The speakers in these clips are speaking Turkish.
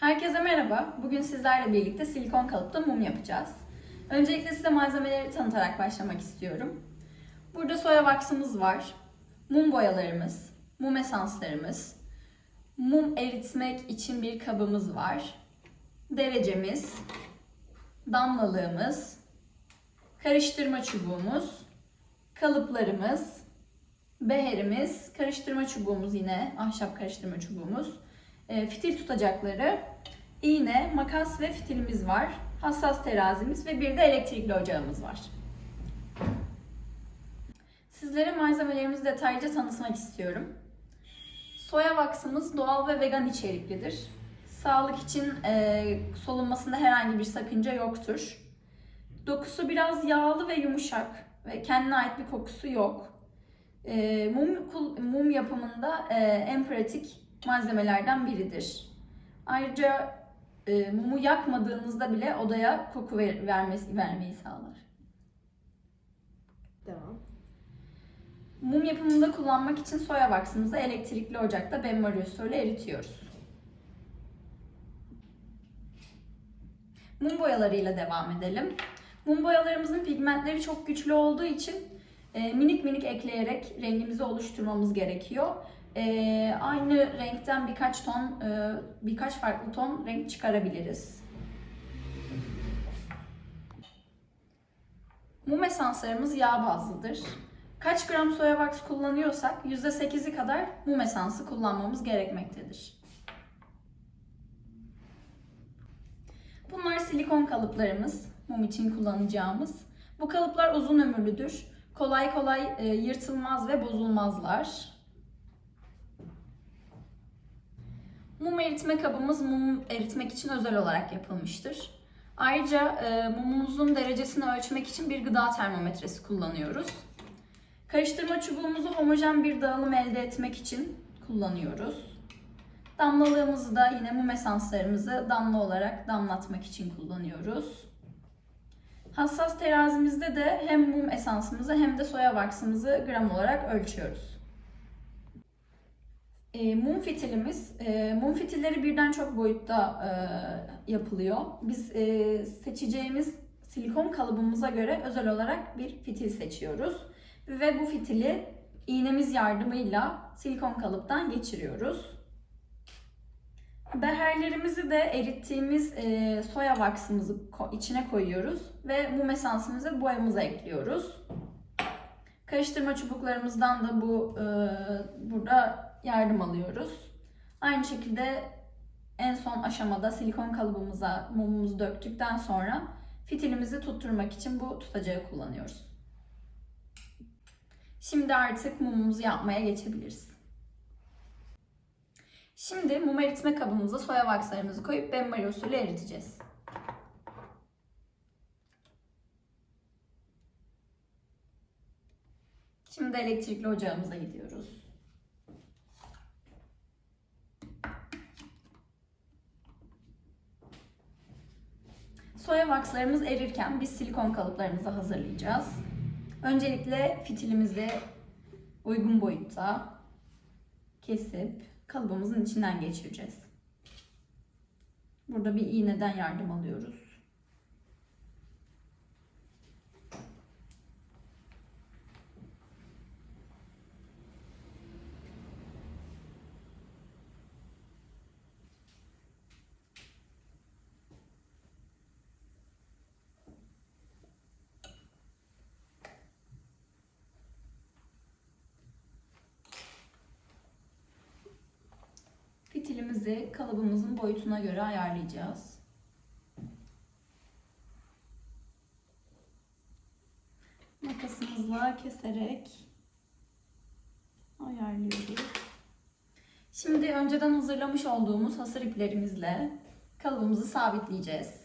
Herkese merhaba. Bugün sizlerle birlikte silikon kalıpta mum yapacağız. Öncelikle size malzemeleri tanıtarak başlamak istiyorum. Burada soya vaksımız var, mum boyalarımız, mum esanslarımız, mum eritmek için bir kabımız var, derecemiz, damlalığımız, karıştırma çubuğumuz, kalıplarımız, beherimiz, karıştırma çubuğumuz yine ahşap karıştırma çubuğumuz, fitil tutacakları, iğne, makas ve fitilimiz var. Hassas terazimiz ve bir de elektrikli ocağımız var. Sizlere malzemelerimizi detaylıca tanıtmak istiyorum. Soya vaksımız doğal ve vegan içeriklidir. Sağlık için e, solunmasında herhangi bir sakınca yoktur. Dokusu biraz yağlı ve yumuşak ve kendine ait bir kokusu yok. E, mum, mum yapımında e, en pratik malzemelerden biridir. Ayrıca e, mumu yakmadığınızda bile odaya koku ver, vermesi, vermeyi sağlar. Devam. Mum yapımında kullanmak için soya vaksımızı elektrikli ocakta benmari usulü eritiyoruz. Mum boyalarıyla devam edelim. Mum boyalarımızın pigmentleri çok güçlü olduğu için e, minik minik ekleyerek rengimizi oluşturmamız gerekiyor. E, aynı renkten birkaç ton, e, birkaç farklı ton renk çıkarabiliriz. Mum esanslarımız yağ bazlıdır. Kaç gram soya wax kullanıyorsak %8'i kadar mum esansı kullanmamız gerekmektedir. Bunlar silikon kalıplarımız, mum için kullanacağımız. Bu kalıplar uzun ömürlüdür. Kolay kolay e, yırtılmaz ve bozulmazlar. Mum eritme kabımız mum eritmek için özel olarak yapılmıştır. Ayrıca e, mumumuzun derecesini ölçmek için bir gıda termometresi kullanıyoruz. Karıştırma çubuğumuzu homojen bir dağılım elde etmek için kullanıyoruz. Damlalığımızı da yine mum esanslarımızı damla olarak damlatmak için kullanıyoruz. Hassas terazimizde de hem mum esansımızı hem de soya vaksımızı gram olarak ölçüyoruz. E, mum fitilimiz, e, mum fitilleri birden çok boyutta e, yapılıyor. Biz e, seçeceğimiz silikon kalıbımıza göre özel olarak bir fitil seçiyoruz. Ve bu fitili iğnemiz yardımıyla silikon kalıptan geçiriyoruz. Beherlerimizi de erittiğimiz e, soya vaksımızı içine koyuyoruz ve mum esansımızı boyamıza ekliyoruz. Karıştırma çubuklarımızdan da bu e, burada yardım alıyoruz. Aynı şekilde en son aşamada silikon kalıbımıza mumumuzu döktükten sonra fitilimizi tutturmak için bu tutacağı kullanıyoruz. Şimdi artık mumumuzu yapmaya geçebiliriz. Şimdi mum eritme kabımıza soya vakslarımızı koyup benmari usulü eriteceğiz. Şimdi elektrikli ocağımıza gidiyoruz. Soya vakslarımız erirken biz silikon kalıplarımızı hazırlayacağız. Öncelikle fitilimizi uygun boyutta kesip kalıbımızın içinden geçireceğiz. Burada bir iğneden yardım alıyoruz. Fitilimizi kalıbımızın boyutuna göre ayarlayacağız. Makasımızla keserek ayarlıyoruz. Şimdi önceden hazırlamış olduğumuz hasır iplerimizle kalıbımızı sabitleyeceğiz.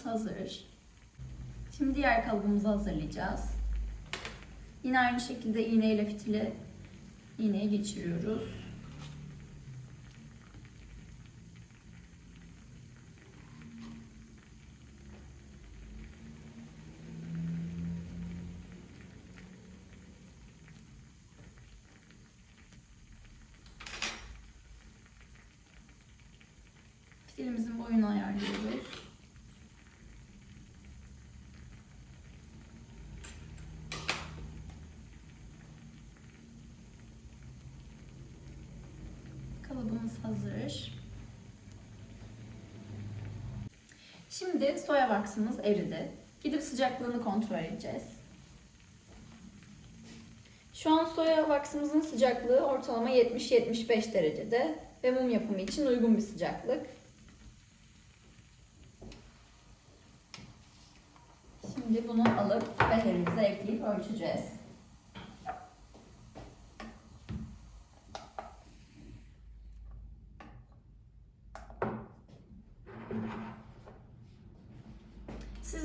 Kalıbımız hazır. Şimdi diğer kalıbımızı hazırlayacağız. Yine aynı şekilde iğne ile fitili iğneye geçiriyoruz. Fitilimizin boyunu ayarlıyoruz. Kalıbımız hazır. Şimdi soya vaksımız eridi. Gidip sıcaklığını kontrol edeceğiz. Şu an soya vaksımızın sıcaklığı ortalama 70-75 derecede ve mum yapımı için uygun bir sıcaklık. Şimdi bunu alıp beherimize ekleyip ölçeceğiz.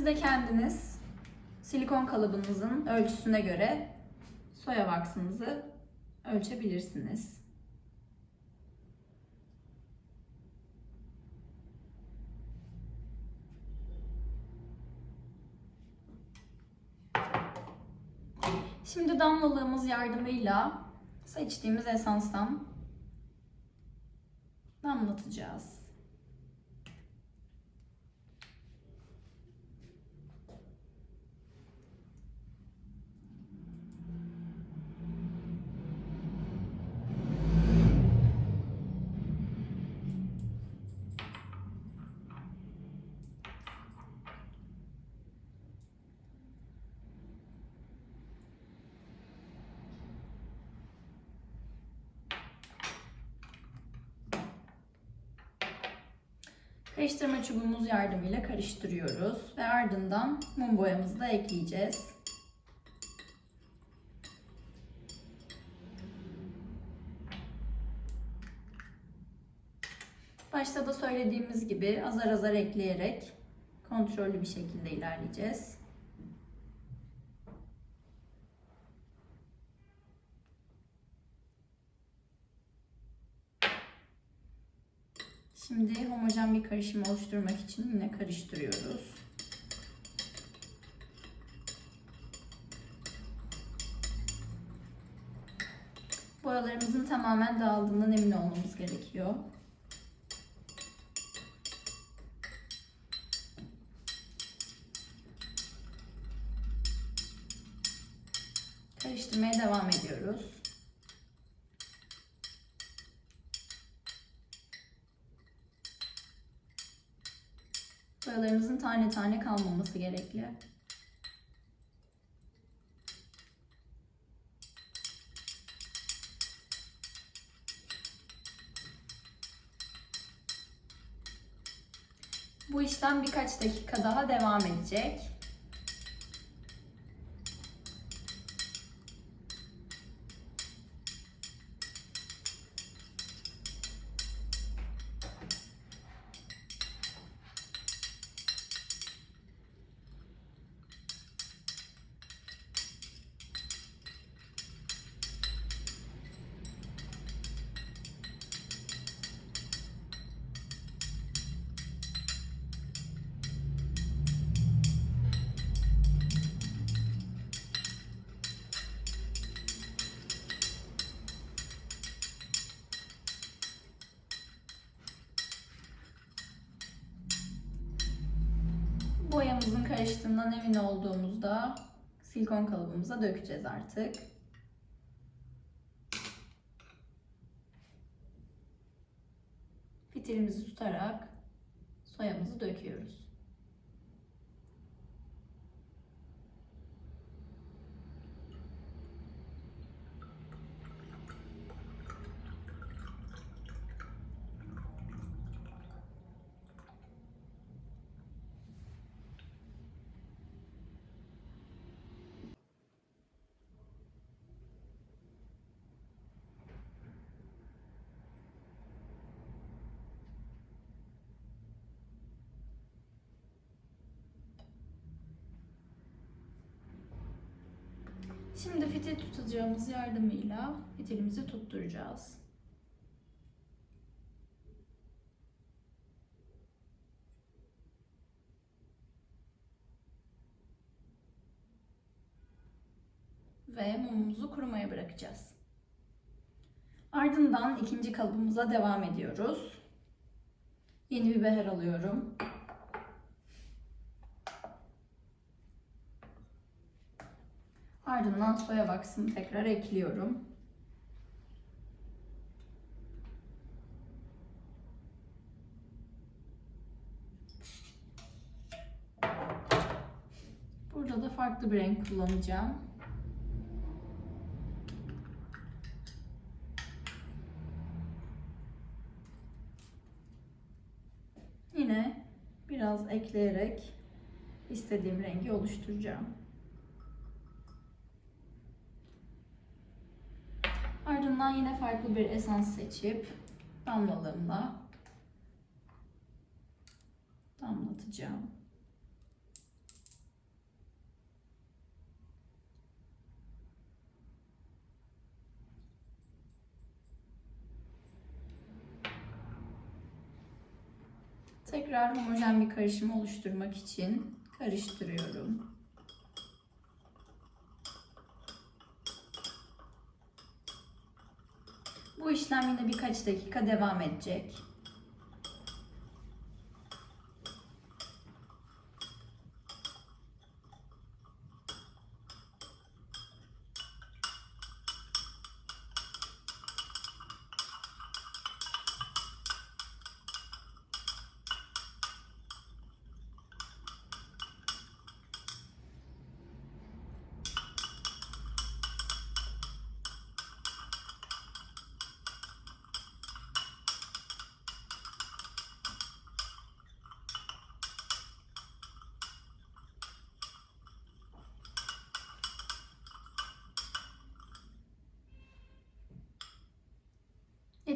Siz de kendiniz silikon kalıbınızın ölçüsüne göre soya vaksınızı ölçebilirsiniz. Şimdi damlalığımız yardımıyla seçtiğimiz esanstan damlatacağız. Karıştırma çubuğumuz yardımıyla karıştırıyoruz ve ardından mum boyamızı da ekleyeceğiz. Başta da söylediğimiz gibi azar azar ekleyerek kontrollü bir şekilde ilerleyeceğiz. Şimdi homojen bir karışım oluşturmak için yine karıştırıyoruz. Boyalarımızın tamamen dağıldığından emin olmamız gerekiyor. Karıştırmaya devam ediyoruz. Boyalarımızın tane tane kalmaması gerekli. Bu işlem birkaç dakika daha devam edecek. Karıştığından emin olduğumuzda silikon kalıbımıza dökeceğiz artık. Fitilimizi tutarak soyamızı döküyoruz. Şimdi fitil tutacağımız yardımıyla fitilimizi tutturacağız. Ve mumumuzu kurumaya bırakacağız. Ardından ikinci kalıbımıza devam ediyoruz. Yeni bir beher alıyorum. Ardından soya baksını tekrar ekliyorum. Burada da farklı bir renk kullanacağım. Yine biraz ekleyerek istediğim rengi oluşturacağım. Ardından yine farklı bir esans seçip damlalığımla damlatacağım. Tekrar homojen bir karışım oluşturmak için karıştırıyorum. Bu işlem yine birkaç dakika devam edecek.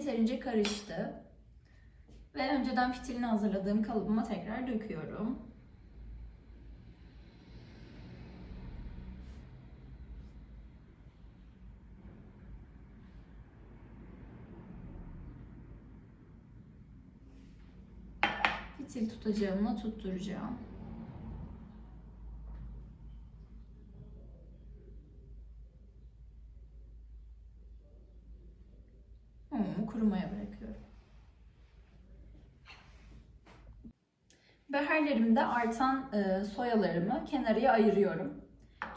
Yeterince karıştı. Ve önceden fitilini hazırladığım kalıbıma tekrar döküyorum. Fitil tutacağımla tutturacağım. Beherlerimde artan e, soyalarımı kenarıya ayırıyorum.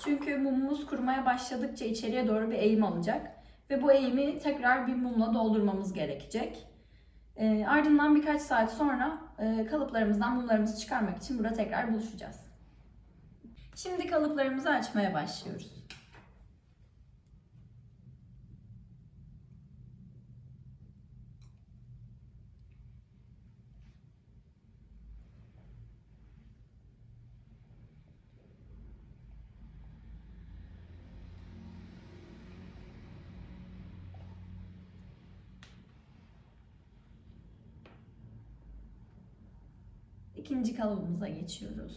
Çünkü mumumuz kurumaya başladıkça içeriye doğru bir eğim alacak. Ve bu eğimi tekrar bir mumla doldurmamız gerekecek. E, ardından birkaç saat sonra e, kalıplarımızdan mumlarımızı çıkarmak için burada tekrar buluşacağız. Şimdi kalıplarımızı açmaya başlıyoruz. İkinci kalıbımıza geçiyoruz.